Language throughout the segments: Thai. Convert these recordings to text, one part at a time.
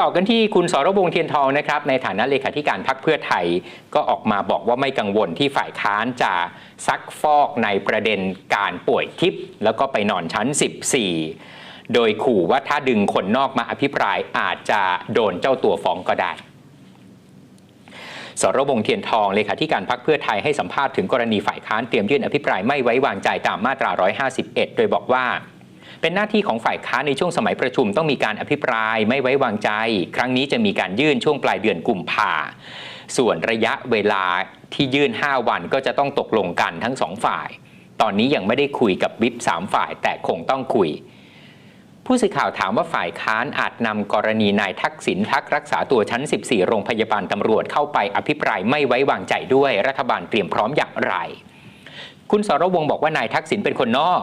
ต่อกันที่คุณสรวงเทียนทองนะครับในฐานะเลขาธิการพรรคเพื่อไทยก็ออกมาบอกว่าไม่กังวลที่ฝ่ายค้านจะซักฟอกในประเด็นการป่วยทิพย์แล้วก็ไปนอนชั้น 14 โดยขู่ว่าถ้าดึงคนนอกมาอภิปรายอาจจะโดนเจ้าตัวฟ้องก็ได้สรวงเทียนทองเลขาธิการพรรคเพื่อไทยให้สัมภาษณ์ถึงกรณีฝ่ายค้านเตรียมยื่นอภิปรายไม่ไว้วางใจตามมาตรา 151 โดยบอกว่า เป็นหน้าที่ของฝ่ายค้านในช่วงสมัยประชุมต้องมีการอภิปรายไม่ไว้วางใจ ครั้งนี้จะมีการยื่นช่วงปลายเดือนกุมภาส่วนระยะเวลาที่ยื่น 5 วันก็จะต้องตกลงกันทั้งสองฝ่าย ตอนนี้ยังไม่ได้คุยกับวิปสามฝ่ายแต่คงต้องคุย ผู้สื่อข่าวถามว่าฝ่ายค้านอาจนำกรณีนายทักษิณพักรักษาตัวชั้น 14 โรงพยาบาลตำรวจเข้าไปอภิปรายไม่ไว้วางใจด้วยรัฐบาลเตรียมพร้อมอย่างไร คุณสรวงบอกว่านายทักษิณเป็นคนนอก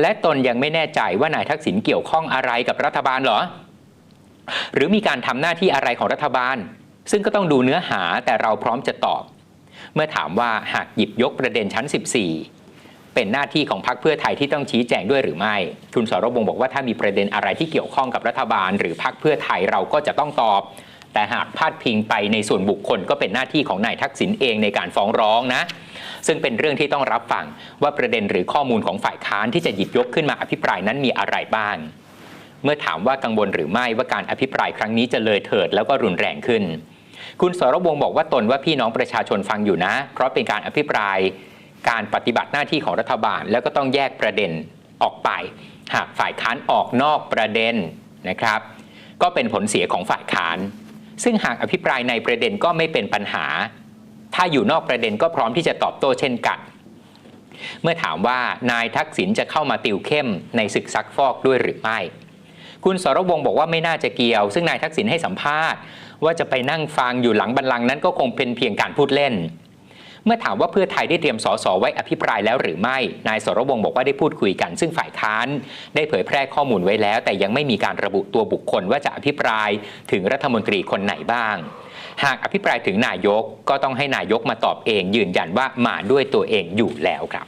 และตนยังไม่แน่ใจว่านายทักษิณเกี่ยวข้องอะไรกับรัฐบาลหรอ หรือมีการทำหน้าที่อะไรของรัฐบาล ซึ่งก็ต้องดูเนื้อหาแต่เราพร้อมจะตอบ เมื่อถามว่าหากหยิบยกประเด็นชั้น 14 เป็นหน้าที่ของพรรคเพื่อไทยที่ต้องชี้แจงด้วยหรือไม่ คุณสรวงบอกว่าถ้ามีประเด็นอะไรที่เกี่ยวข้องกับรัฐบาล หรือพรรคเพื่อไทยเราก็จะต้องตอบ แต่หากพาดพิงไปในส่วนบุคคลก็เป็นหน้าที่ของนายทักษิณเองในการฟ้องร้องนะ ซึ่งเป็นเรื่องที่ต้องรับฟังว่าประเด็นหรือข้อมูลของฝ่ายค้านที่จะหยิบยกขึ้นมาอภิปรายนั้นมีอะไรบ้าง เมื่อถามว่ากังวลหรือไม่ว่าการอภิปรายครั้งนี้จะเลยเถิดแล้วก็รุนแรงขึ้น คุณสรวงบอกว่าตนว่าพี่น้องประชาชนฟังอยู่นะ เพราะเป็นการอภิปรายการปฏิบัติหน้าที่ของรัฐบาล แล้วก็ต้องแยกประเด็นออกไป หากฝ่ายค้านออกนอกประเด็นนะครับ ก็เป็นผลเสียของฝ่ายค้าน ซึ่งหากอภิปรายในประเด็นก็ไม่เป็นปัญหา ถ้าอยู่นอกประเด็นก็พร้อมที่จะตอบโต้เช่นกัน เมื่อถามว่านายทักษิณจะเข้ามาติวเข้มในศึกซักฟอกด้วยหรือไม่ คุณสรวงบอกว่าไม่น่าจะเกี่ยว ซึ่งนายทักษิณให้สัมภาษณ์ ว่าจะไปนั่งฟังอยู่หลังบัลลังก์นั้นก็คงเป็นเพียงการพูดเล่นเมื่อถามว่าเพื่อไทยได้เตรียมสสไว้อภิปรายแล้วหรือไม่ นายสรวงบอกว่าได้พูดคุยกัน ซึ่งฝ่ายค้าน ได้เผยแพร่ข้อมูลไว้แล้ว แต่ยังไม่มีการระบุตัวบุคคลว่าจะอภิปรายถึงรัฐมนตรีคนไหนบ้าง หากอภิปรายถึงนายกก็ต้องให้นายกมาตอบเอง ยืนยันว่ามาด้วยตัวเองอยู่แล้วครับ